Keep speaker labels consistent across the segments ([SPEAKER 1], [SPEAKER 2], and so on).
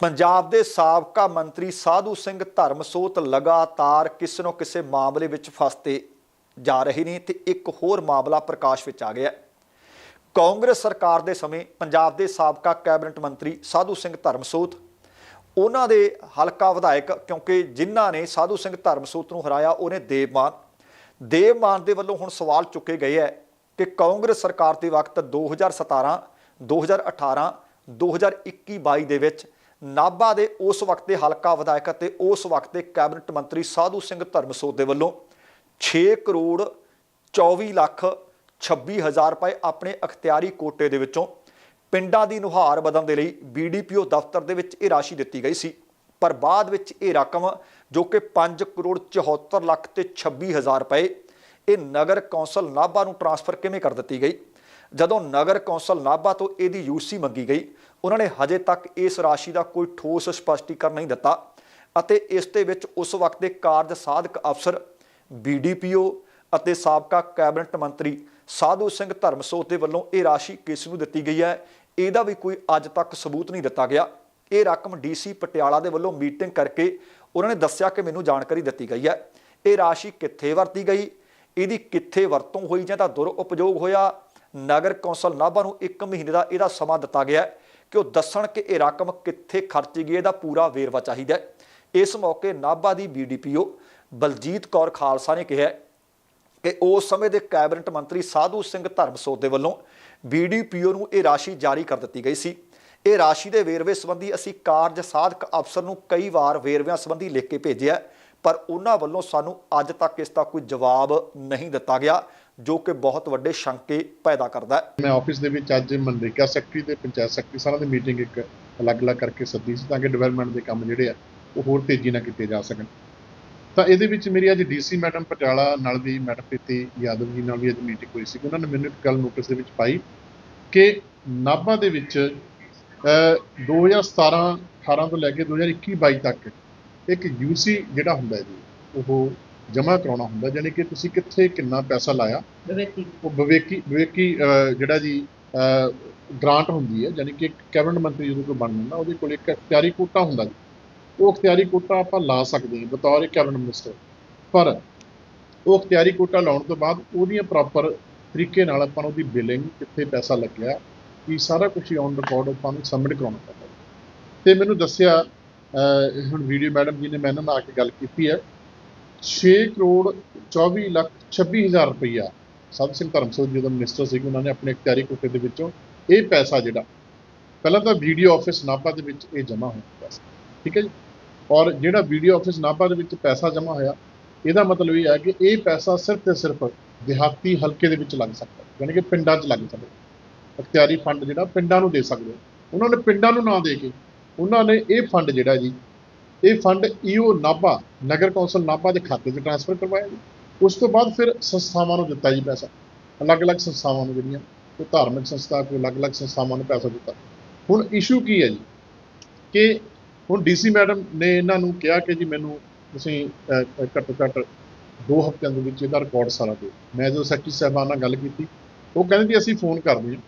[SPEAKER 1] ਪੰਜਾਬ ਦੇ ਸਾਬਕਾ ਮੰਤਰੀ ਸਾਧੂ ਸਿੰਘ ਧਰਮਸੋਤ ਲਗਾਤਾਰ ਕਿਸੇ ਨੂੰ ਕਿਸੇ ਮਾਮਲੇ ਵਿੱਚ ਫਸਤੇ ਜਾ ਰਹੇ ਨੇ ਤੇ ਇੱਕ ਹੋਰ ਮਾਮਲਾ ਪ੍ਰਕਾਸ਼ ਵਿੱਚ ਆ ਗਿਆ ਕਾਂਗਰਸ ਸਰਕਾਰ ਦੇ ਸਮੇਂ ਪੰਜਾਬ ਦੇ ਸਾਬਕਾ ਕੈਬਨਿਟ ਮੰਤਰੀ ਸਾਧੂ ਸਿੰਘ ਧਰਮਸੋਤ, ਉਹਨਾਂ ਦੇ ਹਲਕਾ ਵਿਧਾਇਕ, ਕਿਉਂਕਿ ਜਿਨ੍ਹਾਂ ਨੇ ਸਾਧੂ ਸਿੰਘ ਧਰਮਸੋਤ ਨੂੰ ਹਰਾਇਆ, ਉਹਨੇ ਦੇਵਮਾਨ ਦੇਵਮਾਨ ਦੇ ਵੱਲੋਂ ਹੁਣ ਸਵਾਲ ਚੁੱਕੇ ਗਏ ਹੈ ਕਿ ਕਾਂਗਰਸ ਸਰਕਾਰ ਦੇ ਵਕਤ 2017 2018 2021 22 ਦੇ ਵਿੱਚ ਨਾਭਾ ਦੇ ਉਸ ਵਕਤ ਦੇ ਹਲਕਾ ਵਿਧਾਇਕ ਅਤੇ ਉਸ ਵਕਤ ਦੇ ਕੈਬਨਿਟ ਮੰਤਰੀ ਸਾਧੂ ਸਿੰਘ ਧਰਮਸੋਤ ਦੇ ਵੱਲੋਂ 6 ਕਰੋੜ 24 ਲੱਖ 26 ਹਜ਼ਾਰ ਰੁਪਏ ਆਪਣੇ ਅਖਤਿਆਰੀ ਕੋਟੇ ਦੇ ਵਿੱਚੋਂ ਪਿੰਡਾਂ ਦੀ ਨੁਹਾਰ ਬਦਲਣ ਦੇ ਲਈ ਬੀਡੀਪੀਓ ਦਫ਼ਤਰ ਦੇ ਵਿੱਚ ਇਹ ਰਾਸ਼ੀ ਦਿੱਤੀ ਗਈ ਸੀ। ਪਰ ਬਾਅਦ ਵਿੱਚ ਇਹ ਰਕਮ, ਜੋ ਕਿ 5 ਕਰੋੜ 74 ਲੱਖ ਤੇ 26 ਹਜ਼ਾਰ ਰੁਪਏ, ਇਹ ਨਗਰ ਕੌਂਸਲ ਨਾਭਾ ਨੂੰ ਟਰਾਂਸਫਰ ਕਿਵੇਂ ਕਰ ਦਿੱਤੀ ਗਈ? ਜਦੋਂ ਨਗਰ ਕੌਂਸਲ ਨਾਭਾ ਤੋਂ ਇਹਦੀ ਯੂਸੀ ਮੰਗੀ ਗਈ, ਉਹਨਾਂ ਨੇ ਹਜੇ ਤੱਕ ਇਸ ਰਾਸ਼ੀ ਦਾ ਕੋਈ ਠੋਸ ਸਪਸ਼ਟੀਕਰਨ ਨਹੀਂ ਦਿੱਤਾ ਅਤੇ ਇਸ ਦੇ ਵਿੱਚ ਉਸ ਵਕਤ ਦੇ ਕਾਰਜ ਸਾਧਕ ਅਫਸਰ ਬੀਡੀਪੀਓ ਅਤੇ ਸਾਬਕਾ ਕੈਬਨਿਟ ਮੰਤਰੀ ਸਾਧੂ ਸਿੰਘ ਧਰਮਸੋਤ ਦੇ ਵੱਲੋਂ ਇਹ ਰਾਸ਼ੀ ਕਿਸ ਨੂੰ ਦਿੱਤੀ ਗਈ ਹੈ, ਇਹਦਾ ਵੀ ਕੋਈ ਅੱਜ ਤੱਕ ਸਬੂਤ ਨਹੀਂ ਦਿੱਤਾ ਗਿਆ। ਇਹ ਰਕਮ ਡੀਸੀ ਪਟਿਆਲਾ ਦੇ ਵੱਲੋਂ ਮੀਟਿੰਗ ਕਰਕੇ ਉਹਨਾਂ ਨੇ ਦੱਸਿਆ ਕਿ ਮੈਨੂੰ ਜਾਣਕਾਰੀ ਦਿੱਤੀ ਗਈ ਹੈ। ਇਹ ਰਾਸ਼ੀ ਕਿੱਥੇ ਵਰਤੀ ਗਈ? ਇਹਦੀ ਕਿੱਥੇ ਵਰਤੋਂ ਹੋਈ ਜਾਂ ਤਾਂ ਦੁਰ ਹੋਇਆ? ਨਗਰ ਕੌਂਸਲ ਨਾਭਾ ਨੂੰ 1 ਮਹੀਨੇ ਦਾ ਇਹਦਾ ਸਮਾਂ ਦਿੱਤਾ ਗਿਆ ਹੈ ਕਿ ਉਹ ਦੱਸਣ ਕਿ ਇਹ ਰਕਮ ਕਿੱਥੇ ਖਰਚੀ ਗਈ ਇਹਦਾ ਪੂਰਾ ਵੇਰਵਾ ਚਾਹੀਦਾ ਇਸ ਮੌਕੇ ਨਾਭਾ ਦੀ ਬੀਡੀਪੀਓ ਬਲਜੀਤ ਕੌਰ ਖਾਲਸਾ ਨੇ ਕਿਹਾ ਕਿ ਉਸ ਸਮੇਂ ਦੇ ਕੈਬਨਿਟ ਮੰਤਰੀ ਸਾਧੂ ਸਿੰਘ ਧਰਮਸੋਤ ਦੇ ਵੱਲੋਂ ਬੀਡੀਪੀਓ ਨੂੰ ਇਹ ਰਾਸ਼ੀ ਜਾਰੀ ਕਰ ਦਿੱਤੀ ਗਈ ਸੀ। ਇਹ ਰਾਸ਼ੀ ਦੇ ਵੇਰਵੇ ਸੰਬੰਧੀ ਅਸੀਂ ਕਾਰਜ ਸਾਧਕ ਅਫਸਰ ਨੂੰ ਕਈ ਵਾਰ ਵੇਰਵਿਆਂ ਸੰਬੰਧੀ ਲਿਖ ਕੇ ਭੇਜਿਆ ਪਰ ਉਹਨਾਂ ਵੱਲੋਂ ਸਾਨੂੰ ਅੱਜ ਤੱਕ ਇਸ ਦਾ ਕੋਈ ਜਵਾਬ ਨਹੀਂ ਦਿੱਤਾ ਗਿਆ। ਜੋ ਕਿ ਬਹੁਤ ਵੱਡੇ ਸ਼ੰਕੇ ਪੈਦਾ ਕਰਦਾ ਹੈ।
[SPEAKER 2] ਮੈਂ ਆਫਿਸ ਦੇ ਵਿੱਚ ਅੱਜ ਮਨਰੇਗਾ ਸੈਕਟਰੀ ਤੇ ਪੰਚਾਇਤ ਸੈਕਟਰੀ ਸਾਰਿਆਂ ਦੀ ਮੀਟਿੰਗ ਇੱਕ ਅਲੱਗ-ਅਲੱਗ ਕਰਕੇ ਸੱਦੀ ਸੀ ਤਾਂ ਕਿ ਡਿਵੈਲਪਮੈਂਟ ਦੇ ਕੰਮ ਜਿਹੜੇ ਆ ਉਹ ਹੋਰ ਤੇਜ਼ੀ ਨਾਲ ਕੀਤੇ ਜਾ ਸਕਣ। ਤਾਂ ਇਹਦੇ ਵਿੱਚ ਮੇਰੀ ਅੱਜ ਡੀਸੀ ਮੈਡਮ ਪਟਿਆਲਾ ਨਾਲ ਵੀ ਮੈਡਮ ਪ੍ਰੀਤੀ ਯਾਦਵ ਜੀ ਨਾਲ ਵੀ ਅੱਜ ਮੀਟਿੰਗ ਹੋਈ ਸੀ। ਉਹਨਾਂ ਨੇ ਮੈਨੂੰ ਇੱਕ ਗੱਲ ਨੋਟਿਸ ਦੇ ਵਿੱਚ ਪਾਈ ਕਿ ਨਾਭਾ ਦੇ ਵਿੱਚ ਅਹ, 2017 18 ਤੋਂ ਲੈ ਕੇ 2021 22 ਤੱਕ ਇੱਕ ਯੂਸੀ ਜਿਹੜਾ ਹੁੰਦਾ ਜੀ ਉਹ ਜਮ੍ਹਾਂ ਕਰਾਉਣਾ ਹੁੰਦਾ ਯਾਨੀ ਕਿ ਤੁਸੀਂ ਕਿੱਥੇ ਕਿੰਨਾ ਪੈਸਾ ਲਾਇਆ?
[SPEAKER 3] ਵਿਵੇਕੀ।
[SPEAKER 2] ਉਹ ਵਿਵੇਕੀ ਵਿਵੇਕੀ ਜਿਹੜਾ ਜੀ ਗ੍ਰਾਂਟ ਹੁੰਦੀ ਹੈ ਯਾਨੀ ਕਿ ਇੱਕ ਕੈਬਨਿਟ ਮੰਤਰੀ ਜਦੋਂ ਕੋਈ ਬਣ ਜਾਂਦਾ ਉਹਦੇ ਕੋਲ ਇੱਕ ਅਖਤਿਆਰੀ ਕੋਟਾ ਹੁੰਦਾ ਜੀ। ਉਹ ਅਖਤਿਆਰੀ ਕੋਟਾ ਆਪਾਂ ਲਾ ਸਕਦੇ ਹਾਂ ਬਤੌਰ ਇੱਕ ਕੈਬਨਿਟ ਮਿਨਿਸਟਰ ਪਰ ਉਹ ਅਖਤਿਆਰੀ ਕੋਟਾ ਲਾਉਣ ਤੋਂ ਬਾਅਦ ਉਹਦੀਆਂ ਪ੍ਰੋਪਰ ਤਰੀਕੇ ਨਾਲ ਆਪਾਂ ਨੂੰ ਉਹਦੀ ਬਿਲਿੰਗ ਕਿੱਥੇ ਪੈਸਾ ਲੱਗਿਆ ਇਹ ਸਾਰਾ ਕੁਝ ਹੀ ਔਨ ਰਿਕਾਰਡ ਆਪਾਂ ਨੂੰ ਸਬਮਿਟ ਕਰਾਉਣਾ ਪੈਂਦਾ। ਤੇ ਮੈਨੂੰ ਦੱਸਿਆ ਹੁਣ ਵੀਡੀਓ ਮੈਡਮ ਜੀ ਨੇ ਮੈਨੂੰ ਨਾਲ ਆ ਕੇ ਗੱਲ ਕੀਤੀ ਹੈ। 6 ਕਰੋੜ 24 ਲੱਖ 26 ਹਜ਼ਾਰ ਰੁਪਈਆ ਸਾਧ ਸਿੰਘ ਧਰਮਸੋਤ ਜਦੋਂ ਮਿਨਿਸਟਰ ਸੀ ਉਹਨਾਂ ਨੇ ਆਪਣੇ ਇਖਤਿਆਰੀ ਕੋਟੇ ਦੇ ਵਿੱਚੋਂ ਇਹ ਪੈਸਾ ਜਿਹੜਾ, ਪਹਿਲਾਂ ਤਾਂ ਵੀਡੀਓ ਆਫਿਸ ਨਾਭਾ ਦੇ ਵਿੱਚ ਇਹ ਜਮ੍ਹਾਂ ਹੋਇਆ ਸੀ, ਠੀਕ ਹੈ ਜੀ ਔਰ ਜਿਹੜਾ ਵੀਡੀਓ ਆਫਿਸ ਨਾਭਾ ਦੇ ਵਿੱਚ ਪੈਸਾ ਜਮ੍ਹਾਂ ਹੋਇਆ, ਇਹਦਾ ਮਤਲਬ ਇਹ ਹੈ ਕਿ ਇਹ ਪੈਸਾ ਸਿਰਫ ਤੇ ਸਿਰਫ ਦਿਹਾਤੀ ਹਲਕੇ ਦੇ ਵਿੱਚ ਲੱਗ ਸਕਦਾ ਹੈ। ਯਾਨੀ ਕਿ ਪਿੰਡਾਂ 'ਚ ਲੱਗ ਸਕਦਾ ਹੈ। ਇਖਤਿਆਰੀ ਫੰਡ ਜਿਹੜਾ ਪਿੰਡਾਂ ਨੂੰ ਦੇ ਸਕਦੇ ਹੋ ਉਹਨਾਂ ਨੇ ਪਿੰਡਾਂ ਨੂੰ ਨਾ ਦੇ ਕੇ, ਉਹਨਾਂ ਨੇ ਇਹ ਫੰਡ ਜਿਹੜਾ ਜੀ ਇਹ ਫੰਡ ਈਓ ਨਾਭਾ, ਨਗਰ ਕੌਂਸਲ ਨਾਭਾ ਦੇ ਖਾਤੇ 'ਚ ਟ੍ਰਾਂਸਫਰ ਕਰਵਾਇਆ ਜੀ। ਉਸ ਤੋਂ ਬਾਅਦ ਫਿਰ ਸੰਸਥਾਵਾਂ ਨੂੰ ਦਿੱਤਾ ਜੀ ਪੈਸਾ। ਅਲੱਗ-ਅਲੱਗ ਸੰਸਥਾਵਾਂ ਨੂੰ ਜਿਹੜੀਆਂ ਕੋਈ ਧਾਰਮਿਕ ਸੰਸਥਾ, ਕੋਈ ਅਲੱਗ-ਅਲੱਗ ਸੰਸਥਾਵਾਂ ਨੂੰ ਪੈਸਾ ਦਿੱਤਾ। ਹੁਣ ਇਸ਼ੂ ਕੀ ਹੈ ਜੀ? ਕਿ ਹੁਣ ਡੀਸੀ ਮੈਡਮ ਨੇ ਇਹਨਾਂ ਨੂੰ ਕਿਹਾ ਕਿ ਜੀ ਮੈਨੂੰ ਤੁਸੀਂ ਘੱਟੋ ਘੱਟ ਦੋ ਹਫ਼ਤਿਆਂ ਦੇ ਵਿੱਚ ਇਹਦਾ ਰਿਕਾਰਡ ਸਾਰਾ ਦਿਓ। ਮੈਂ ਜਦੋਂ ਸੈਕਟਰੀ ਸਾਹਿਬਾਨ ਨਾਲ ਗੱਲ ਕੀਤੀ, ਉਹ ਕਹਿੰਦੇ ਜੀ ਅਸੀਂ ਫੋਨ ਕਰਦੇ ਹਾਂ।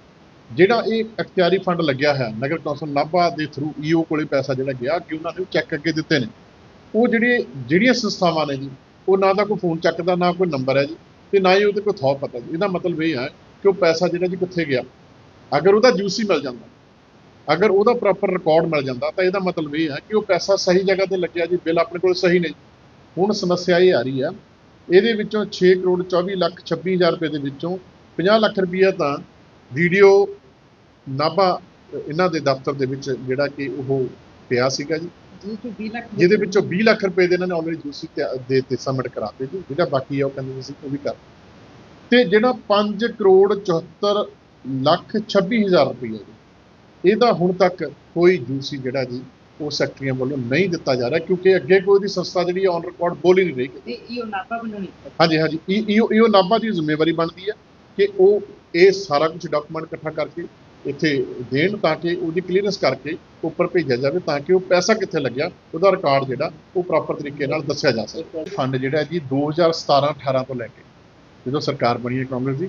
[SPEAKER 2] ਜਿਹੜਾ ਇਹ ਅਖਤਿਆਰੀ ਫੰਡ ਲੱਗਿਆ ਹੈ ਨਗਰ ਕੌਂਸਲ ਨਾਭਾ ਦੇ ਥਰੂ ਈਓ ਕੋਲੇ ਪੈਸਾ ਜਿਹੜਾ ਗਿਆ, ਕਿ ਉਹਨਾਂ ਨੇ ਚੈੱਕ ਅੱਗੇ ਦਿੱਤੇ ਨੇ। ਉਹ ਜਿਹੜੇ, ਜਿਹੜੀਆਂ ਸੰਸਥਾਵਾਂ ਨੇ ਜੀ, ਉਹ ਨਾ ਤਾਂ ਕੋਈ ਫੋਨ ਚੱਕਦਾ ਨਾ ਕੋਈ ਨੰਬਰ ਹੈ ਜੀ, ਤੇ ਨਾ ਹੀ ਉਹਦੇ ਕੋਈ ਥੌ ਪਤਾ ਜੀ। ਇਹਦਾ ਮਤਲਬ ਇਹ ਹੈ ਕਿ ਉਹ ਪੈਸਾ ਜਿਹੜਾ ਜੀ ਕਿੱਥੇ ਗਿਆ। ਅਗਰ ਉਹਦਾ ਜੂਸੀ ਮਿਲ ਜਾਂਦਾ, ਅਗਰ ਉਹਦਾ ਪ੍ਰੋਪਰ ਰਿਕਾਰਡ ਮਿਲ ਜਾਂਦਾ, ਤਾਂ ਇਹਦਾ ਮਤਲਬ ਇਹ ਹੈ ਕਿ ਉਹ ਪੈਸਾ ਸਹੀ ਜਗ੍ਹਾ ਤੇ ਲੱਗਿਆ ਜੀ, ਬਿੱਲ ਆਪਣੇ ਕੋਲ ਸਹੀ ਨਹੀਂ ਹੁਣ ਸਮੱਸਿਆ ਇਹ ਆ ਰਹੀ ਹੈ, ਇਹਦੇ ਵਿੱਚੋਂ 6 ਕਰੋੜ 24 ਲੱਖ 26 ਹਜ਼ਾਰ ਰੁਪਏ ਦੇ ਵਿੱਚੋਂ 50 ਲੱਖ ਰੁਪਈਆ ਤਾਂ ਵੀਡੀਓ ਨਾਭਾ ਇਹਨਾਂ ਦੇ ਦਫ਼ਤਰ ਦੇ ਵਿੱਚ ਜਿਹੜਾ ਕਿ ਉਹ ਪਿਆ ਸੀਗਾ ਜੀ।
[SPEAKER 3] ਜੀ ਤੋਂ 20 ਲੱਖ
[SPEAKER 2] ਜਿਹਦੇ ਵਿੱਚੋਂ 20 ਲੱਖ ਰੁਪਏ ਦੇ ਇਹਨਾਂ ਨੇ ਆਲਰੇਡੀ ਜੂਸੀ ਦੇ ਤੇ ਸਬਮਿਟ ਕਰਾਤੇ ਜੀ। ਜਿਹੜਾ ਬਾਕੀ ਆ ਉਹ ਕਹਿੰਦੇ ਸੀ ਉਹ ਵੀ ਕਰ ਤੇ ਜਿਹੜਾ 5 ਕਰੋੜ 74 ਲੱਖ 26 ਹਜ਼ਾਰ ਰੁਪਏ ਜੀ ਇਹਦਾ ਹੁਣ ਤੱਕ ਕੋਈ ਜੂਸੀ ਜਿਹੜਾ ਜੀ ਉਹ ਸੈਕਟਰੀਆਂ ਵੱਲੋਂ ਨਹੀਂ ਦਿੱਤਾ ਜਾ ਰਿਹਾ ਕਿਉਂਕਿ ਅੱਗੇ ਕੋਈ ਦੀ ਸੰਸਥਾ ਜਿਹੜੀ ਔਨ ਰਿਕਾਰਡ ਬੋਲ ਹੀ ਨਹੀਂ ਰਹੀ।
[SPEAKER 3] ਤੇ ਇਹ ਨਾਪਾ ਬਣਾਉਣੀ
[SPEAKER 2] ਹਾਂਜੀ ਹਾਂਜੀ ਇਹ ਇਹੋ ਨਾਭਾ ਦੀ ਜ਼ਿੰਮੇਵਾਰੀ ਬਣਦੀ ਹੈ ਕਿ ਉਹ ਇਹ ਸਾਰਾ ਕੁਝ ਡਾਕੂਮੈਂਟ ਇਕੱਠਾ ਕਰਕੇ ਇੱਥੇ ਦੇਣ ਤਾਂ ਕਿ ਉਹਦੀ ਕਲੀਅਰੈਂਸ ਕਰਕੇ ਉੱਪਰ ਭੇਜਿਆ ਜਾਵੇ ਤਾਂ ਕਿ ਉਹ ਪੈਸਾ ਕਿੱਥੇ ਲੱਗਿਆ, ਉਹਦਾ ਰਿਕਾਰਡ ਜਿਹੜਾ ਉਹ ਪ੍ਰੋਪਰ ਤਰੀਕੇ ਨਾਲ ਦੱਸਿਆ ਜਾ ਸਕੇ। ਫੰਡ ਜਿਹੜਾ ਜੀ 2017 18 ਤੋਂ ਲੈ ਕੇ ਜਦੋਂ ਸਰਕਾਰ ਬਣੀ ਹੈ ਕਾਂਗਰਸ ਦੀ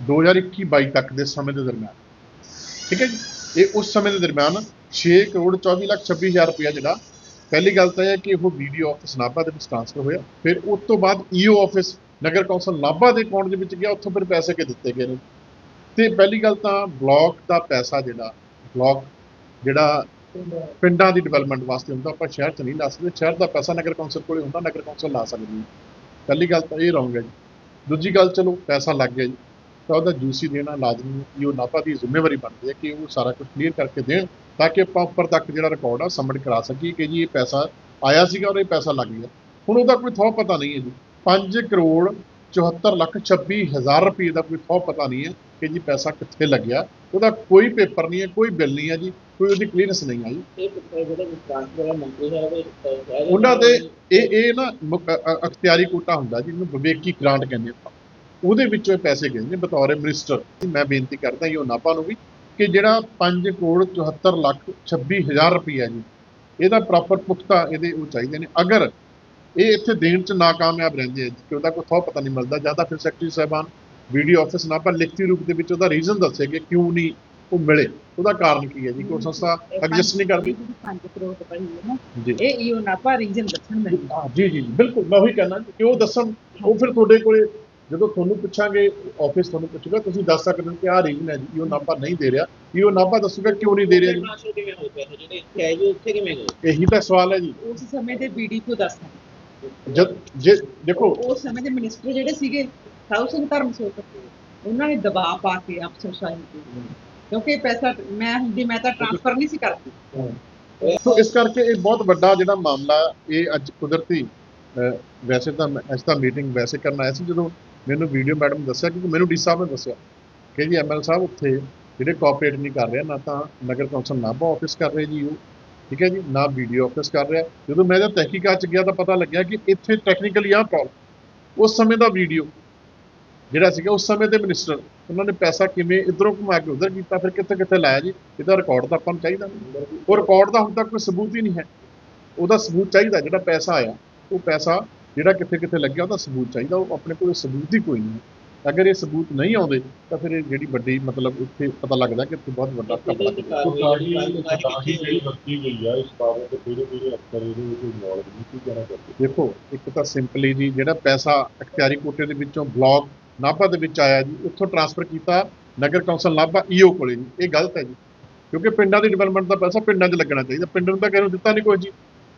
[SPEAKER 2] 2021 22 ਤੱਕ ਦੇ ਸਮੇਂ ਦੇ ਦਰਮਿਆਨ, ਠੀਕ ਹੈ ਜੀ? ਇਹ ਉਸ ਸਮੇਂ ਦੇ ਦਰਮਿਆਨ 6 ਕਰੋੜ 24 ਲੱਖ 26 ਹਜ਼ਾਰ ਰੁਪਇਆ ਜਿਹੜਾ ਪਹਿਲੀ ਗੱਲ ਤਾਂ ਇਹ ਹੈ ਕਿ ਉਹ ਵੀਡੀਓ ਆਫਿਸ ਨਾਭਾ ਦੇ ਵਿੱਚ ਟ੍ਰਾਂਸਫਰ ਹੋਇਆ। ਫਿਰ ਉਸ ਤੋਂ ਬਾਅਦ ਈਓ ਆਫਿਸ ਨਗਰ ਕੌਂਸਲ ਨਾਭਾ ਦੇ ਅਕਾਊਂਟ ਦੇ ਵਿੱਚ ਗਿਆ, ਉੱਥੋਂ ਫਿਰ ਪੈਸੇ ਕਿ ਦਿੱਤੇ ਗਏ ਨੇ। ਤੇ ਪਹਿਲੀ ਗੱਲ ਤਾਂ ਬਲਾਕ ਦਾ ਪੈਸਾ ਜਿਹੜਾ, ਬਲਾਕ ਜਿਹੜਾ ਪਿੰਡਾਂ ਦੀ ਡਿਵੈਲਪਮੈਂਟ ਵਾਸਤੇ ਹੁੰਦਾ, ਆਪਾਂ ਸ਼ਹਿਰ 'ਚ ਨਹੀਂ ਲਾ ਸਕਦੇ। ਸ਼ਹਿਰ ਦਾ ਪੈਸਾ ਨਗਰ ਕੌਂਸਲ ਕੋਲੇ ਹੁੰਦਾ, ਨਗਰ ਕੌਂਸਲ ਲਾ ਸਕਦੀ ਪਹਿਲੀ ਗੱਲ ਤਾਂ ਇਹ ਰੌਂਗ ਹੈ ਜੀ। ਦੂਜੀ ਗੱਲ, ਚਲੋ, ਪੈਸਾ ਲੱਗ ਗਿਆ ਜੀ। ਤਾਂ ਉਹਦਾ ਜੂਸੀ ਦੇਣਾ ਲਾਜ਼ਮੀ ਹੈ ਕਿ ਉਹ ਨਾਭਾ ਦੀ ਜ਼ਿੰਮੇਵਾਰੀ ਬਣਦੀ ਹੈ ਕਿ ਉਹ ਸਾਰਾ ਕੁਝ ਕਲੀਅਰ ਕਰਕੇ ਦੇਣ ਤਾਂ ਕਿ ਆਪਾਂ ਉੱਪਰ ਤੱਕ ਜਿਹੜਾ ਰਿਕਾਰਡ ਆ ਸਬਮਿਟ ਕਰਾ ਸਕੀਏ ਕਿ ਜੀ ਇਹ ਪੈਸਾ ਆਇਆ ਸੀਗਾ ਔਰ ਇਹ ਪੈਸਾ ਲੱਗ ਗਿਆ। ਹੁਣ ਉਹਦਾ ਕੋਈ ਥੋ ਪਤਾ ਨਹੀਂ ਹੈ ਜੀ। 5 ਕਰੋੜ 74 ਲੱਖ 26 ਹਜ਼ਾਰ ਰੁਪਏ ਦਾ ਕੋਈ ਥੋ ਪਤਾ ਨਹੀਂ ਹੈ ਕਿ ਜੀ ਪੈਸਾ ਕਿੱਥੇ ਲੱਗਿਆ। ਉਹਦਾ ਕੋਈ ਪੇਪਰ ਨਹੀਂ ਹੈ ਕੋਈ ਬਿੱਲ ਨਹੀਂ ਹੈ ਜੀ ਕੋਈ ਉਹਦੀ ਕਲੀਅਰੈਂਸ ਨਹੀਂ ਆਈ ਉਹਨਾਂ ਦੇ ਇਹ ਇਹ ਨਾ ਅਖਤਿਆਰੀ ਕੋਟਾ ਹੁੰਦਾ ਜਿਹਨੂੰ ਵਿਵੇਕੀ ਗ੍ਰਾਂਟ ਕਹਿੰਦੇ ਆਪਾਂ। ਉਹਦੇ ਵਿੱਚੋਂ ਇਹ ਪੈਸੇ ਗਏ ਨੇ ਬਤੌਰ ਮਿਨਿਸਟਰ ਮੈਂ ਬੇਨਤੀ ਕਰਦਾ ਹਾਂ ਨਾਪਾ ਨੂੰ ਵੀ ਕਿ ਜਿਹੜਾ 5 ਕਰੋੜ 74 ਲੱਖ 26 ਹਜ਼ਾਰ ਰੁਪਈਆ ਜੀ ਇਹਦਾ ਪ੍ਰੋਪਰ ਪੁਖਤਾ ਇਹਦੇ ਉਹ ਚਾਹੀਦੇ ਨੇ। ਅਗਰ ਇਹ ਇੱਥੇ ਦੇਣ ਚ ਨਾਕਾਮਯਾਬ ਰਹਿੰਦੇ ਆ ਕਿ ਉਹਦਾ ਕੋਈ ਥੋ ਪਤਾ ਨਹੀਂ ਮਿਲਦਾ ਜਾਂ ਤਾਂ ਫਿਰ ਸੈਕਟਰੀ ਸਾਹਿਬਾਨ ਵੀਡੀਓ ਆਫਿਸ ਨਾਪਾ ਲਿਖਤੀ ਰੂਪ ਦੇ ਵਿੱਚ ਉਹਦਾ ਰੀਜ਼ਨ ਦੱਸੇਗੇ ਕਿਉਂ ਨਹੀਂ ਉਹ ਮਿਲੇ। ਉਹਦਾ ਕਾਰਨ ਕੀ ਹੈ ਜੀ? ਕੋਈ ਸੰਸਥਾ ਐਡਜਸਟ ਨਹੀਂ ਕਰਦੀ?
[SPEAKER 3] 5 ਕਰੋੜ ਰੁਪਏ ਹੈ ਨਾ ਇਹ ਈਓ ਨਾਪਾ ਰੀਜਨ ਦੱਸਣ ਮੈਨੂੰ।
[SPEAKER 2] ਜੀ ਜੀ, ਬਿਲਕੁਲ। ਮੈਂ ਉਹੀ ਕਹਿਣਾ ਕਿ ਉਹ ਦੱਸਣ ਉਹ ਫਿਰ ਤੁਹਾਡੇ ਕੋਲੇ ਜਦੋਂ ਤੁਹਾਨੂੰ ਪੁੱਛਾਂਗੇ ਆਫਿਸ ਤੁਹਾਨੂੰ ਪੁੱਛੂਗਾ ਤੁਸੀਂ ਦੱਸ ਸਕਦੇ ਹੋ ਕਿ ਆਹ ਰੀਜ਼ਨ ਹੈ ਜੀ ਇਹ ਨਾਭਾ ਨਹੀਂ ਦੇ ਰਿਹਾ। ਇਹ ਉਹ ਨਾਭਾ ਦੱਸੂਗਾ ਕਿਉਂ ਨਹੀਂ ਦੇ ਰਿਹਾ ਜੀ?
[SPEAKER 4] ਟ੍ਰਾਂਸਫਰ ਕਿਵੇਂ ਹੋਏ ਪੈਸੇ ਜਿਹੜੇ ਇੱਥੇ ਆਏ ਜੀ ਉੱਥੇ ਕਿਵੇਂ ਗਏ
[SPEAKER 2] ਇਹੀ ਤਾਂ ਸਵਾਲ ਹੈ ਜੀ।
[SPEAKER 3] ਉਸ ਸਮੇਂ ਦੇ ਬੀਡੀਪੀ ਦੱਸਣ
[SPEAKER 2] ਜਦ ਜੇ ਦੇਖੋ।
[SPEAKER 3] ਉਸ ਸਮੇਂ ਦੇ ਮਿਨਿਸਟਰ ਜਿਹੜੇ ਸੀਗੇ ਸਾਊ ਸਿੰਘ ਧਰਮਸੋਤ ਉਹਨਾਂ ਨੇ ਦਬਾਅ ਪਾ ਕੇ ਅਫਸਰਸ਼ਾਹੀ ਤੇ ਕਿਉਂਕਿ ਪੈਸਾ ਮੈਂ ਹੁੰਦੀ ਮੈਂ ਤਾਂ ਟ੍ਰਾਂਸਫਰ ਨਹੀਂ ਸੀ ਕਰਦੀ।
[SPEAKER 2] ਸੋ ਇਸ ਕਰਕੇ ਇਹ ਬਹੁਤ ਵੱਡਾ ਜਿਹੜਾ ਮਾਮਲਾ ਇਹ ਅੱਜ ਕੁਦਰਤੀ ਵੈਸੇ ਤਾਂ ਇਸ ਤਾਂ ਮੀਟਿੰਗ ਵੈਸੇ ਕਰਨ ਆਇਆ ਸੀ ਜਦੋਂ ਮੈਨੂੰ ਵੀਡੀਓ ਮੈਡਮ ਨੇ ਦੱਸਿਆ ਕਿਉਂਕਿ ਮੈਨੂੰ ਡੀ ਸਾਹਿਬ ਨੇ ਦੱਸਿਆ ਕਿ ਜੀ ਐਮਐਲ ਸਾਹਿਬ ਉੱਥੇ ਜਿਹੜੇ ਕੋਆਪਰੇਟ ਨਹੀਂ ਕਰ ਰਿਹਾ, ਨਾ ਤਾਂ ਨਗਰ ਕੌਂਸਲ ਨਾਭਾ ਆਫਿਸ ਕਰ ਰਹੇ ਜੀ ਉਹ, ਠੀਕ ਹੈ ਜੀ, ਨਾ ਵੀਡੀਓ ਆਫਿਸ ਕਰ ਰਿਹਾ। ਜਦੋਂ ਮੈਂ ਜਦ ਤਹਿਕੀਕਾਤ ਚ ਗਿਆ ਤਾਂ ਪਤਾ ਲੱਗਿਆ ਕਿ ਇੱਥੇ ਟੈਕਨੀਕਲੀ ਆ ਪ੍ਰੋਬਲਮ ਉਸ ਸਮੇਂ ਦਾ ਵੀਡੀਓ ਜਿਹੜਾ ਸੀਗਾ ਉਸ ਸਮੇਂ ਦੇ ਮਿਨਿਸਟਰ ਉਹਨਾਂ ਨੇ ਪੈਸਾ ਕਿਵੇਂ ਇਧਰੋਂ ਘੁਮਾ ਕੇ ਉਧਰ ਕੀਤਾ, ਫਿਰ ਕਿੱਥੇ ਕਿੱਥੇ ਲਾਇਆ ਜੀ, ਇਹਦਾ ਰਿਕਾਰਡ ਤਾਂ ਆਪਾਂ ਨੂੰ ਚਾਹੀਦਾ। ਉਹ ਰਿਕਾਰਡ ਦਾ ਹੁਣ ਤੱਕ ਕੋਈ ਸਬੂਤ ਹੀ ਨਹੀਂ ਹੈ। ਉਹਦਾ ਸਬੂਤ ਚਾਹੀਦਾ ਜਿਹੜਾ ਪੈਸਾ ਆਇਆ, ਉਹ ਪੈਸਾ ਜਿਹੜਾ ਕਿੱਥੇ ਕਿੱਥੇ ਲੱਗਿਆ ਉਹਦਾ ਸਬੂਤ ਚਾਹੀਦਾ ਉਹ ਆਪਣੇ ਕੋਲ ਸਬੂਤ ਹੀ ਕੋਈ ਨਹੀਂ। ਅਗਰ ਇਹ ਸਬੂਤ ਨਹੀਂ ਆਉਂਦੇ ਤਾਂ ਫਿਰ ਇਹ ਜਿਹੜੀ ਵੱਡੀ ਮਤਲਬ ਇੱਥੇ ਪਤਾ ਲੱਗਦਾ ਕਿ ਇੱਥੇ ਬਹੁਤ ਵੱਡਾ ਘਪਲਾ ਕੀਤਾ। ਦੇਖੋ ਇੱਕ ਤਾਂ ਸਿੰਪਲੀ ਜੀ ਜਿਹੜਾ ਪੈਸਾ ਅਖਤਿਆਰੀ ਕੋਟੇ ਦੇ ਵਿੱਚੋਂ ਬਲਾਕ ਨਾਭਾ ਦੇ ਵਿੱਚ ਆਇਆ ਜੀ ਉੱਥੋਂ ਟ੍ਰਾਂਸਫਰ ਕੀਤਾ ਨਗਰ ਕੌਂਸਲ ਨਾਭਾ ਈਓ ਕੋਲੇ ਜੀ। ਇਹ ਗਲਤ ਹੈ ਜੀ ਕਿਉਂਕਿ ਪਿੰਡਾਂ ਦੀ ਡਿਵੈਲਪਮੈਂਟ ਦਾ ਪੈਸਾ ਪਿੰਡਾਂ 'ਚ ਲੱਗਣਾ ਚਾਹੀਦਾ। ਪਿੰਡ ਨੂੰ ਤਾਂ ਨੂੰ ਦਿੱਤਾ ਨਹੀਂ ਕੋਈ ਜੀ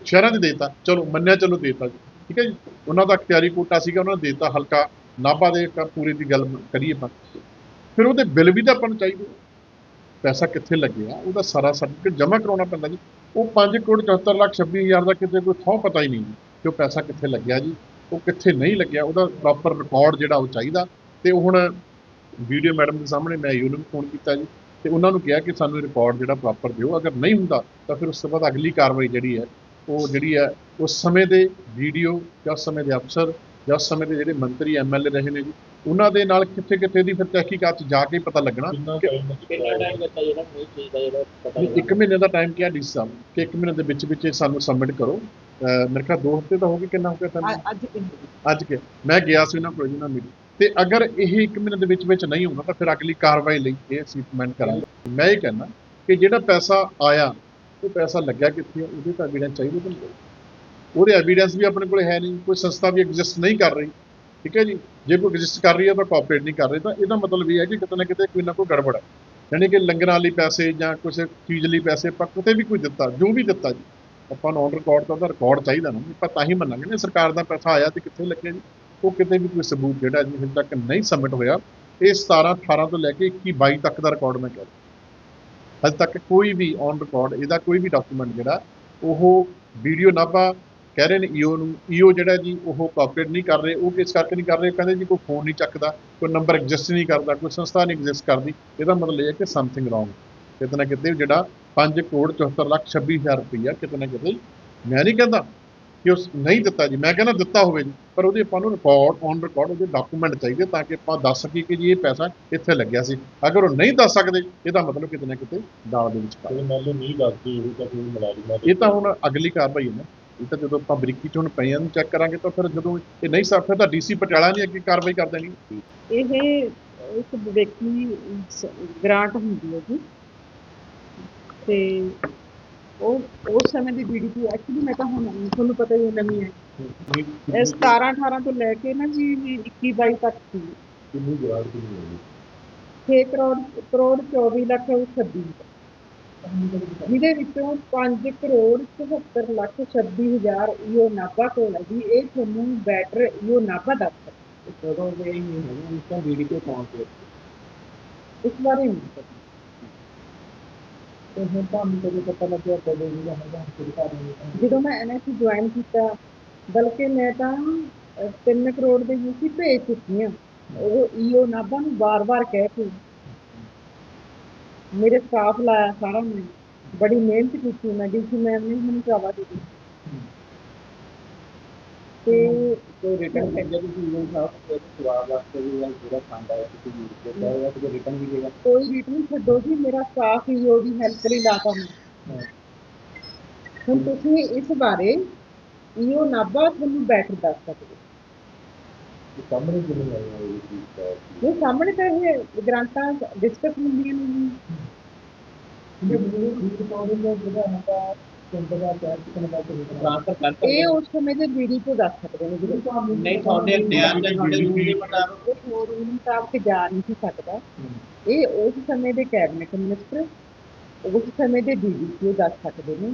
[SPEAKER 2] ਸ਼ਹਿਰਾਂ 'ਚ ਦੇਤਾ। ਚਲੋ ਮੰਨਿਆ ਚਲੋ ਦੇਤਾ ਜੀ। ਠੀਕ ਹੈ ਜੀ? ਉਹਨਾਂ ਦਾ ਅਖਤਿਆਰੀ ਕੋਟਾ ਸੀਗਾ, ਉਹਨਾਂ ਨੇ ਦੇਤਾ ਹਲਕਾ। ਨਾਭਾ ਦੇ ਪੂਰੇ ਦੀ ਗੱਲ ਕਰੀਏ ਆਪਾਂ। ਫਿਰ ਉਹਦੇ ਬਿੱਲ ਵੀ ਤਾਂ ਆਪਾਂ ਨੂੰ ਚਾਹੀਦੇ। ਪੈਸਾ ਕਿੱਥੇ ਲੱਗਿਆ? ਉਹਦਾ ਸਾਰਾ ਸਰਟੀਫਿਕੇਟ ਜਮ੍ਹਾਂ ਕਰਾਉਣਾ ਪੈਂਦਾ ਜੀ। ਉਹ 5 ਕਰੋੜ 74 ਲੱਖ 26 ਹਜ਼ਾਰ ਦਾ ਕਿਤੇ ਕੋਈ ਥਾਂ ਪਤਾ ਹੀ ਨਹੀਂ ਜੀ ਕਿ ਉਹ ਪੈਸਾ ਕਿੱਥੇ ਲੱਗਿਆ ਜੀ। ਉਹ ਕਿੱਥੇ ਨਹੀਂ ਲੱਗਿਆ। ਉਹਦਾ ਪ੍ਰੋਪਰ ਰਿਕਾਰਡ ਜਿਹੜਾ ਉਹ ਚਾਹੀਦਾ। ਤੇ ਉਹ ਹੁਣ ਵੀਡੀਓ ਮੈਡਮ ਦੇ ਸਾਹਮਣੇ ਮੈਂ ਯੂ ਫੋਨ ਕੀਤਾ ਜੀ। ਤੇ ਉਹਨਾਂ ਨੂੰ ਕਿਹਾ ਕਿ ਸਾਨੂੰ ਰਿਕਾਰਡ ਜਿਹੜਾ ਪ੍ਰੋਪਰ ਦਿਓ। ਅਗਰ ਨਹੀਂ ਹੁੰਦਾ, ਤਾਂ ਫਿਰ ਉਸ ਤੋਂ ਬਾਅਦ ਅਗਲੀ ਕਾਰਵਾਈ ਜਿਹੜੀ ਹੈ ਉਹ ਜਿਹੜੀ ਹੈ ਉਸ ਸਮੇਂ ਦੇ ਵੀਡੀਓ ਜਾਂ ਉਸ ਸਮੇਂ ਦੇ ਅਫਸਰ ਜਾਂ ਉਸ ਸਮੇਂ ਦੇ ਜਿਹੜੇ ਮੰਤਰੀ ਐਮਐਲਏ ਰਹੇ ਨੇ ਜੀ ਉਹਨਾਂ ਦੇ ਨਾਲ ਕਿੱਥੇ ਕਿੱਥੇ ਦੀ ਫਿਰ ਤਹਿਕੀਕਾਤ 'ਚ ਜਾ ਕੇ ਪਤਾ ਲੱਗਣਾ? ਕਿ- ਇੱਕ ਮਹੀਨੇ ਦਾ ਟਾਈਮ ਕਿਹਾ ਡੀ ਸਾਹਿਬ? ਕਿ ਇੱਕ ਮਹੀਨੇ ਦੇ ਵਿੱਚ ਵਿੱਚ ਇਹ ਸਾਨੂੰ ਸਬਮਿਟ ਕਰੋ। ਅਹ ਮੇਰੇ ਖਿਆਲ ਦੋ ਹਫ਼ਤੇ ਤਾਂ ਹੋ ਗਏ ਕਿੰਨਾ ਹੋ ਗਿਆ ਤੁਹਾਨੂੰ
[SPEAKER 3] ਅੱਜ
[SPEAKER 2] ਅੱਜ ਕੇ। ਮੈਂ ਗਿਆ ਸੀ ਉਹਨਾਂ ਕੋਲ ਜੀ ਨਾ ਮੀਟਿੰਗ। ਤੇ ਅਗਰ ਇਹ ਇੱਕ ਮਹੀਨੇ ਦੇ ਵਿੱਚ ਵਿੱਚ ਨਹੀਂ ਹੁੰਦਾ ਤਾਂ ਫਿਰ ਅਗਲੀ ਕਾਰਵਾਈ ਲਈ ਇਹ ਅਸੀਂ ਕਮੈਂਟ ਕਰਾਂਗੇ। ਮੈਂ ਇਹ ਕਹਿੰਦਾ ਕਿ ਜਿਹੜਾ ਪੈਸਾ ਆਇਆ ਉਹ ਪੈਸਾ ਲੱਗਿਆ ਕਿੱਥੇ ਹੈ, ਉਹਦੇ ਤਾਂ ਐਵੀਡੈਂਸ ਚਾਹੀਦੇ ਤਾਂ ਉਹਦੇ ਐਵੀਡੈਂਸ ਵੀ ਆਪਣੇ ਕੋਲ ਹੈ ਨਹੀਂ ਕੋਈ ਸੰਸਥਾ ਵੀ ਐਗਜ਼ਿਸਟ ਨਹੀਂ ਕਰ ਰਹੀ। ਠੀਕ ਹੈ ਜੀ? ਜੇ ਕੋਈ ਐਗਜ਼ਿਸਟ ਕਰ ਰਹੀ ਹੈ ਤਾਂ ਕੋਆਪਰੇਟ ਨਹੀਂ ਕਰ ਰਹੀ ਤਾਂ ਇਹਦਾ ਮਤਲਬ ਇਹ ਹੈ ਕਿ ਕਿਤੇ ਨਾ ਕਿਤੇ ਕੋਈ ਨਾ ਕੋਈ ਗੜਬੜ ਹੈ। ਯਾਨੀ ਕਿ ਲੰਗਰਾਂ ਲਈ ਪੈਸੇ ਜਾਂ ਕਿਸੇ ਚੀਜ਼ ਲਈ ਪੈਸੇ ਆਪਾਂ ਕਿਤੇ ਵੀ ਕੋਈ ਦਿੱਤਾ ਜੋ ਵੀ ਦਿੱਤਾ ਜੀ। ਆਪਾਂ ਨੂੰ ਔਨ ਰਿਕਾਰਡ ਤਾਂ ਉਹਦਾ ਰਿਕਾਰਡ ਚਾਹੀਦਾ ਨਾ ਆਪਾਂ ਤਾਂ ਹੀ ਮੰਨਾਂਗੇ ਨਾ ਸਰਕਾਰ ਦਾ ਪੈਸਾ ਆਇਆ ਤੇ ਕਿੱਥੇ ਲੱਗਿਆ ਜੀ? ਉਹ ਕਿਤੇ ਵੀ ਕੋਈ ਸਬੂਤ ਜਿਹੜਾ ਜੀ ਹਜੇ ਤੱਕ ਨਹੀਂ ਸਬਮਿਟ ਹੋਇਆ। ਇਹ 17 18 ਤੋਂ ਲੈ ਕੇ 21 22 ਤੱਕ ਦਾ ਰਿਕਾਰਡ ਮੈਂ ਕਹਿ ਰਿਹਾ। ਹਜੇ ਤੱਕ ਕੋਈ ਵੀ ਔਨ ਰਿਕਾਰਡ ਇਹਦਾ ਕੋਈ ਵੀ ਡਾਕੂਮੈਂਟ ਜਿਹੜਾ, ਉਹ ਵੀਡੀਓ ਨਾਭਾ ਕਹਿ ਰਹੇ ਨੇ ਈਓ ਨੂੰ ਈਓ ਜਿਹੜਾ ਜੀ ਉਹ ਕੋਆਪਰੇਟ ਨਹੀਂ ਕਰ ਰਹੇ, ਉਹ ਕਿਸ ਕਰਕੇ ਨਹੀਂ ਕਰ ਰਹੇ? ਕਹਿੰਦੇ ਜੀ ਕੋਈ ਫੋਨ ਨਹੀਂ ਚੱਕਦਾ, ਕੋਈ ਨੰਬਰ ਐਗਜ਼ਿਸਟ ਨਹੀਂ ਕਰਦਾ, ਕੋਈ ਸੰਸਥਾ ਨਹੀਂ ਐਗਜ਼ਿਸਟ ਕਰਦੀ। ਇਹਦਾ ਮਤਲਬ ਇਹ ਹੈ ਕਿ ਸਮਥਿੰਗ ਰੋਂਗ ਕਿਤੇ ਨਾ ਕਿਤੇ ਜਿਹੜਾ 5 ਕਰੋੜ 74 ਲੱਖ 26 ਹਜ਼ਾਰ ਰੁਪਈਆ ਕਿਤੇ ਨਾ ਕਿਤੇ ਮੈਂ ਨਹੀਂ ਕਹਿੰਦਾ। ਕਿ ਉਸ ਨਹੀਂ ਦਿੱਤਾ ਜੀ। ਮੈਂ ਕਹਿੰਦਾ ਦਿੱਤਾ ਹੋਵੇ ਜੀ ਪਰ ਉਹਦੇ ਆਪਾਂ ਨੂੰ ਰਿਕਾਰਡ ਔਨ ਰਿਕਾਰਡ ਉਹਦੇ ਡਾਕੂਮੈਂਟ ਚਾਹੀਦੇ ਤਾਂ ਕਿ ਆਪਾਂ ਦੱਸ ਸਕੀਏ ਕਿ ਜੀ ਇਹ ਪੈਸਾ ਇੱਥੇ ਲੱਗਿਆ ਸੀ। ਅਗਰ ਉਹ ਨਹੀਂ ਦੱਸ ਸਕਦੇ ਇਹਦਾ ਮਤਲਬ ਕਿਤੇ ਨਾ ਕਿਤੇ ਦਾਲ ਦੇ ਵਿੱਚ ਪਾ
[SPEAKER 5] ਜੇ ਮੰਨ ਲਓ ਨਹੀਂ ਦੱਸਦੇ ਉਹ ਤਾਂ ਕੋਈ ਮੁਲਾਜ਼ਮਾਂ
[SPEAKER 2] ਇਹ ਤਾਂ ਹੁਣ ਅਗਲੀ ਕਾਰਵਾਈ ਹੈ ਨਾ। ਇਹ ਤਾਂ ਜਦੋਂ ਆਪਾਂ ਬਰੀਕੀ ਚ ਹੁਣ ਪਈਆਂ ਨੂੰ ਚੈੱਕ ਕਰਾਂਗੇ ਤਾਂ ਫਿਰ ਜਦੋਂ ਇਹ ਨਹੀਂ ਸਾਫ਼ ਫਿਰ ਤਾਂ ਡੀਸੀ ਪਟਿਆਲਾ ਨੇ ਅੱਗੇ ਕਾਰਵਾਈ ਕਰ ਦੇਣੀ।
[SPEAKER 6] ਇਹ ਇੱਕ ਵਿਅਕਤੀ ਗ੍ਰਾਂਟ ਹੁੰਦੀ ਹੈ ਜੀ। ਤੇ
[SPEAKER 3] ਉਹ ਉਸ ਸਮੇਂ ਦੀ ਬੀਡੀਪੀ ਐਕਚੁਅਲੀ ਮੈਂ ਤਾਂ ਹੁਣ ਤੁਹਾਨੂੰ ਪਤਾ ਹੀ ਹੈ ਨਵੀਂ ਹੈ। ਇਹ 17 18 ਤੋਂ ਲੈ ਕੇ ਨਾ ਜੀ 21 22 ਤੱਕ ਸੀ।
[SPEAKER 5] ਕਿੰਨੀ ਗਰਾੜ ਕਿੰਨੀ ਹੋਈ
[SPEAKER 3] 6 ਕਰੋੜ ਕਰੋੜ 24 ਲੱਖ 26 ਜਿਹਦੇ ਵਿੱਚੋਂ 5 ਕਰੋੜ 74 ਲੱਖ 26 ਹਜ਼ਾਰ ਇਹੋ ਨਾਭਾ ਕੋਲ ਹੈ ਜੀ। ਇਹ ਤੁਹਾਨੂੰ ਬੈਟਰ ਇਹੋ ਨਾਭਾ ਦੱਸ ਸਕਦਾ।
[SPEAKER 4] ਕਦੋਂ ਦੇ ਹੀ ਹੋਣਾ ਇਸ ਤੋਂ ਵੀਡੀਓ ਪਹੁੰਚ ਗਏ
[SPEAKER 3] ਇਸ ਬਾਰੇ ਨਹੀਂ ਪਤਾ
[SPEAKER 4] ਤੇ ਹੁਣ ਤੁਹਾਨੂੰ ਕਦੋਂ ਪਤਾ ਲੱਗਿਆ ਕਦੋਂ ਵੀ ਹੈਗਾ ਸਰਕਾਰ ਨੇ
[SPEAKER 3] ਜਦੋਂ ਮੈਂ ਐਨਐਸਸੀ ਜੁਆਇਨ ਕੀਤਾ, ਬਲਕਿ ਮੈਂ ਤਾਂ 3 ਕਰੋੜ ਦੇ ਯੂਸੀ ਭੇਜ ਚੁੱਕੀ ਹਾਂ। ਉਹ ਈਓ ਨਾਭਾ ਨੂੰ ਬਾਰ ਬਾਰ ਕਹਿ ਕੇ ਮੇਰੇ ਸਟਾਫ ਲਾਇਆ ਸਾਰਾ ਮੈਂ। ਬੜੀ ਮਿਹਨਤ ਕੀਤੀ ਮੈਂ ਡੀਸੀ ਮੈਮ ਨੇ ਮੈਨੂੰ ਚਾਵਾ ਦਿੱਤੀ। ਤੇ
[SPEAKER 4] ਕੋਈ ਰਿਟਰਨ ਭੇਜਿਆ ਤੁਸੀਂ ਇਹ ਸਾਹਿਬ ਇੱਕ ਸਵਾਲ ਵਾਸਤੇ ਵੀ ਜਾਂ ਜਿਹੜਾ ਖਾਂਦਾ ਹੈ ਤੁਸੀਂ ਯੂਜ਼ ਕਰਦਾ ਹੈ ਤਾਂ ਰਿਟਰਨ ਵੀ ਦੇਗਾ
[SPEAKER 3] ਕੋਈ ਰੀਟਨ ਛੱਡੋ ਜੀ ਮੇਰਾ ਸਟਾਫ ਈਓ ਦੀ ਹੈਲਪ ਲਈ ਲਾਤਾ ਮੈਂ ਹੁਣ ਤੁਸੀਂ ਇਸ ਬਾਰੇ ਈਓ ਨਾਭਾ ਤੁਹਾਨੂੰ ਬੈਟਰ ਦੱਸ ਸਕਦੇ।
[SPEAKER 5] ਸਾਹਮਣੇ ਆਈ ਹੋਈ ਇਹ ਚੀਜ਼
[SPEAKER 3] ਇਹ ਸਾਹਮਣੇ ਤਾਂ ਇਹ ਗ੍ਰਾਂਟਾਂ ਡਿਸਕਸ ਹੁੰਦੀਆਂ ਨੇ ਜੀ।
[SPEAKER 4] ਟ੍ਰਾਂਸਫਰ ਕਰ
[SPEAKER 3] ਇਹ ਉਸ ਸਮੇਂ ਦੇ ਬੀਡੀ ਤੋਂ ਦੱਸ ਸਕਦੇ ਨੇ ਜਿਹੜੇ ਤੁਹਾਨੂੰ
[SPEAKER 4] ਨਹੀਂ ਤੁਹਾਡੇ ਬਿਆਨ ਦੇ ਤੁਹਾਡੇ ਰੂਲ ਦੇ ਮੁਤਾਬਕ
[SPEAKER 3] ਹੋਰ ਰੂਲ ਮੁਤਾਬਕ ਜਾ ਨਹੀਂ ਸੀ ਸਕਦਾ। ਇਹ ਉਸ ਸਮੇਂ ਦੇ ਕੈਬਨਿਟ ਮਿਨਿਸਟਰ ਉਸ ਸਮੇਂ ਦੇ ਡੀਡੀਪੀ ਦੱਸ ਸਕਦੇ ਨੇ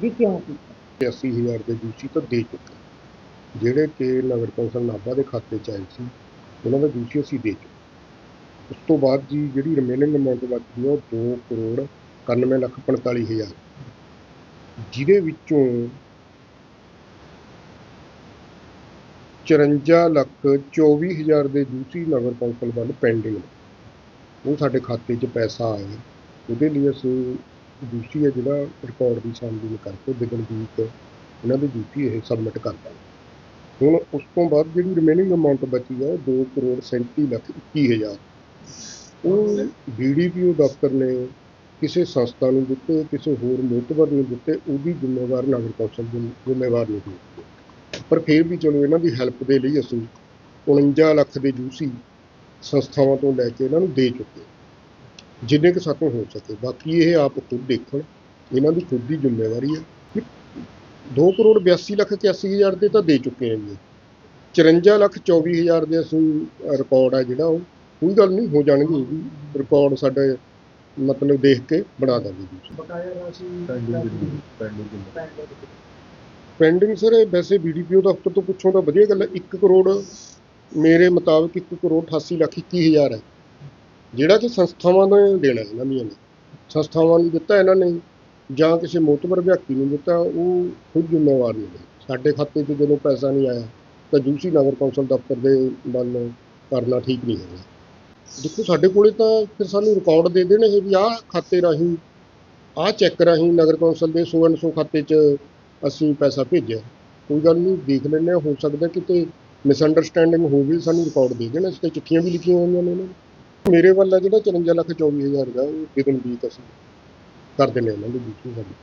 [SPEAKER 3] ਵੀ ਕਿਉਂ ਕੀਤਾ
[SPEAKER 7] 80000 ਦੇ ਦੂਜੀ ਤਾਂ ਦੇ ਚੁੱਕੇ। ਜਿਹੜੇ ਕਿ ਨਗਰ ਕੌਂਸਲ ਨਾਭਾ ਦੇ ਖਾਤੇ ਚ ਆਏ ਸੀ ਉਹਨਾਂ ਦਾ ਦੂਜੀ ਅਸੀਂ ਦੇ ਚੁੱਕੇ। ਉਸ ਤੋਂ ਬਾਅਦ ਜੀ ਜਿਹੜੀ ਰਿਮੇਨਿੰਗ ਅਮਾਉਂਟ ਬਚਦੀ ਆ ਉਹ 2 ਕਰੋੜ 91 ਲੱਖ 45 ਹਜ਼ਾਰ। ਜਿਹਦੇ ਵਿੱਚੋਂ 54 ਲੱਖ 24 ਹਜ਼ਾਰ ਦੇ ਦੂਸਰੀ ਨਗਰ ਕੌਂਸਲ ਵੱਲ ਪੈਂਡਿੰਗ ਨੇ। ਉਹ ਸਾਡੇ ਖਾਤੇ 'ਚ ਪੈਸਾ ਆਇਆ ਉਹਦੇ ਲਈ ਅਸੀਂ ਦੂਸਰੀ ਹੈ ਜਿਹੜਾ ਰਿਕਾਰਡ ਦੀ ਸਾਹਮਣੇ ਕਰਕੇ ਬਿਗਨਦੀਪ ਇਹਨਾਂ ਦੀ ਡਿਊਟੀ ਇਹ ਸਬਮਿਟ ਕਰਦਾ ਹੁਣ ਉਸ ਤੋਂ ਬਾਅਦ ਜਿਹੜੀ ਰਿਮੇਨਿੰਗ ਅਮਾਉਂਟ ਬਚੀ ਉਹ 2 ਕਰੋੜ 37 ਲੱਖ 21 ਹਜ਼ਾਰ। ਉਹ ਬੀਡੀਪੀਓ ਦਫ਼ਤਰ ਨੇ ਕਿਸੇ ਸੰਸਥਾ ਨੂੰ ਦਿੱਤੇ, ਕਿਸੇ ਹੋਰ ਮੋਤਬਰ ਨੂੰ ਦਿੱਤੇ, ਉਹਦੀ ਜ਼ਿੰਮੇਵਾਰ ਨਗਰ ਕੌਂਸਲ ਦੀ ਜ਼ਿੰਮੇਵਾਰ ਨਹੀਂ ਹੋਈ ਪਰ ਫਿਰ ਵੀ ਚਲੋ ਇਹਨਾਂ ਦੀ ਹੈਲਪ ਦੇ ਲਈ ਅਸੀਂ 49 ਲੱਖ ਦੇ ਜੂਸੀ ਸੰਸਥਾਵਾਂ ਤੋਂ ਲੈ ਕੇ ਇਹਨਾਂ ਨੂੰ ਦੇ ਚੁੱਕੇ ਜਿੰਨੇ ਕੁ ਸਾਤੋਂ ਹੋ ਸਕੇ। ਬਾਕੀ ਇਹ ਆਪ ਖੁਦ ਦੇਖਣ। ਇਹਨਾਂ ਦੀ ਖੁਦ ਦੀ ਜ਼ਿੰਮੇਵਾਰੀ ਹੈ 2 ਕਰੋੜ 82 ਲੱਖ 81 ਹਜ਼ਾਰ ਦੇ ਤਾਂ ਦੇ ਚੁੱਕੇ ਹਾਂ ਜੀ। 54 ਲੱਖ 24 ਹਜ਼ਾਰ ਦੇ ਅਸੀਂ ਰਿਕਾਰਡ ਆ ਜਿਹੜਾ ਉਹ। ਕੋਈ ਗੱਲ ਨਹੀਂ, ਹੋ ਜਾਣਗੇ ਉਹ ਵੀ ਰਿਕਾਰਡ ਸਾਡੇ ਮਤਲਬ ਦੇਖ ਕੇ ਬਣਾ ਦਾਂਗੇ ਜੀ। ਪੈਂਡਿੰਗ ਸਰ ਇਹ ਵੈਸੇ ਬੀਡੀਪੀਓ ਦਫ਼ਤਰ ਤੋਂ ਪੁੱਛੋ ਤਾਂ ਵਧੀਆ ਗੱਲ ਹੈ 1 ਕਰੋੜ ਮੇਰੇ ਮੁਤਾਬਕ 1 ਕਰੋੜ 88 ਲੱਖ 21 ਹਜ਼ਾਰ ਹੈ। ਜਿਹੜਾ ਕਿ ਸੰਸਥਾਵਾਂ ਨੇ ਦੇਣਾ ਇਹਨਾਂ ਦੀਆਂ ਨੇ। ਸੰਸਥਾਵਾਂ ਨੂੰ ਦਿੱਤਾ ਇਹਨਾਂ ਨੇ ਜਾਂ ਕਿਸੇ ਮੋਤਬਰ ਵਿਅਕਤੀ ਨੂੰ ਦਿੱਤਾ ਉਹ ਖੁਦ ਜ਼ਿੰਮੇਵਾਰ ਨੇ। ਸਾਡੇ ਖਾਤੇ 'ਚ ਜਦੋਂ ਪੈਸਾ ਨਹੀਂ ਆਇਆ ਤਾਂ ਜੂਸੀ ਨਗਰ ਕੌਂਸਲ ਦਫ਼ਤਰ ਦੇ ਵੱਲ ਕਰਨਾ ਠੀਕ ਨਹੀਂ ਹੈਗਾ। ਦੇਖੋ, ਸਾਡੇ ਕੋਲੇ ਤਾਂ ਫਿਰ ਸਾਨੂੰ ਰਿਕਾਰਡ ਦੇ ਦੇਣ ਇਹ ਵੀ ਆਹ ਖਾਤੇ ਰਾਹੀਂ, ਆਹ ਚੈੱਕ ਰਾਹੀਂ ਨਗਰ ਕੌਂਸਲ ਦੇ ਸੌ ਐਂਡ ਸੌ ਖਾਤੇ 'ਚ ਅਸੀਂ ਪੈਸਾ ਭੇਜਿਆ। ਕੋਈ ਗੱਲ ਨਹੀਂ, ਦੇਖ ਲੈਂਦੇ ਹਾਂ, ਹੋ ਸਕਦਾ ਕਿਤੇ ਮਿਸਅੰਡਰਸਟੈਂਡਿੰਗ ਹੋ ਗਈ, ਸਾਨੂੰ ਰਿਕਾਰਡ ਦੇ ਦੇਣ, ਅਸੀਂ ਤਾਂ ਚਿੱਠੀਆਂ ਵੀ ਲਿਖੀਆਂ ਹੋਈਆਂ ਨੇ ਉਹਨਾਂ ਨੂੰ ਮੇਰੇ ਵੱਲ ਆ ਜਿਹੜਾ 54 ਲੱਖ 24 ਹਜ਼ਾਰ ਦਾ, ਉਹ ਬਿਗਨਦੀਪ ਅਸੀਂ ਕਰ ਦਿੰਦੇ ਹਾਂ ਇਹਨਾਂ ਦੀ ਡਿਊਟੀ ਸਾਡੀ।